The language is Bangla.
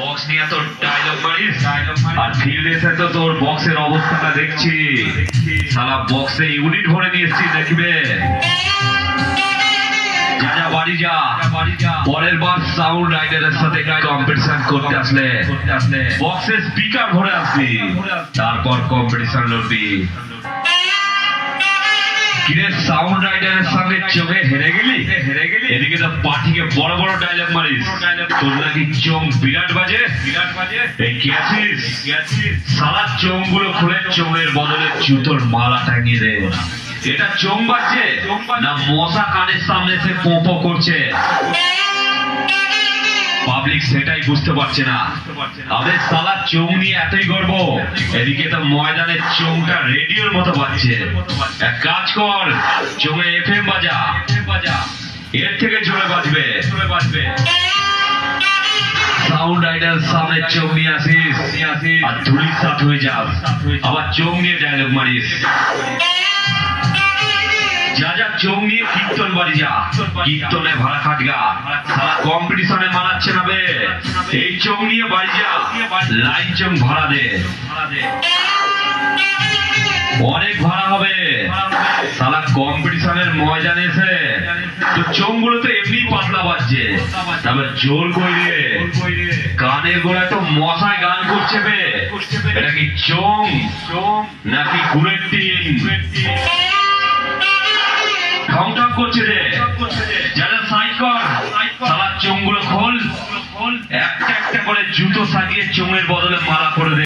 বক্স নিয়ে তোর ডায়লগ মারিস আর ফিল্ডে এসে তো তোর বক্সের অবস্থাটা দেখছি। সালা বক্সে ইউনিট ভরে নিয়ে এসছি দেখবে? যা যা বাড়ি যা। পরের বার সাউন্ড রাইডারের সাথে কম্পিটিশন করতে আসলে। বক্সে স্পিকার ভরে আসবি তারপর কম্পিটিশন লড়বি। কিরে সাউন্ড রাইডারের সঙ্গে চোখে হেরে গেলি? হেরে গেলি এদিকে তো পাঠিকে বড় বড় ডায়লগ মারিস। তোর নাকি চোখ বিরাট বাজে বিরাট বাজে। এই কি আছিস? সারা চোখগুলো খুলে চোখের বদলে জুতোর মালা টাঙিয়ে দে। এটা চোখ বাজছে না মশা কানের সামনে এসে পোপো করছে? পাবলিক সেটাই বুঝতে পারছে না। আমাদের সালা চোখ নিয়ে এতই গর্ব। এদিকে তো ময়দানের চোখটা রেডিওর মতো বাজছে। এক কাজ কর, চোখে এফএম বাজা বাজা। এর থেকে জোরে বাজবে। জোরে বাজবে সাউন্ড রাইডার সামনে চোখ নিয়ে আসিস। আর ধুলির সাথ হয়ে যাস। আবার চোখ নিয়ে ডায়লগ মারিস। যা যা চোখ নিয়ে কীর্তন বাড়ি যা। কীর্তনে ভাড়া খাটগা কম্পিটিশনে মানাচ্ছে না বে। এই চোখ বাড়ি যা। লাইন চোখ ভাড়া দে। অনেক ভাড়া হবে। সালা কম্পিটিশনের ময়দানে এসে তো চোখগুলো তো এমনি পাতলা বাজছে। তারপর জোর কইরে। কানে গোড়া তো মশায় গান করছে বে। এটা কি চোং নাকি গুড়ের টিন করছে রে। যারা সাইড কর সালা চোঙগুলো খোল। একটা একটা করে জুতো সাজিয়ে চোঙের বদলে মালা করে দে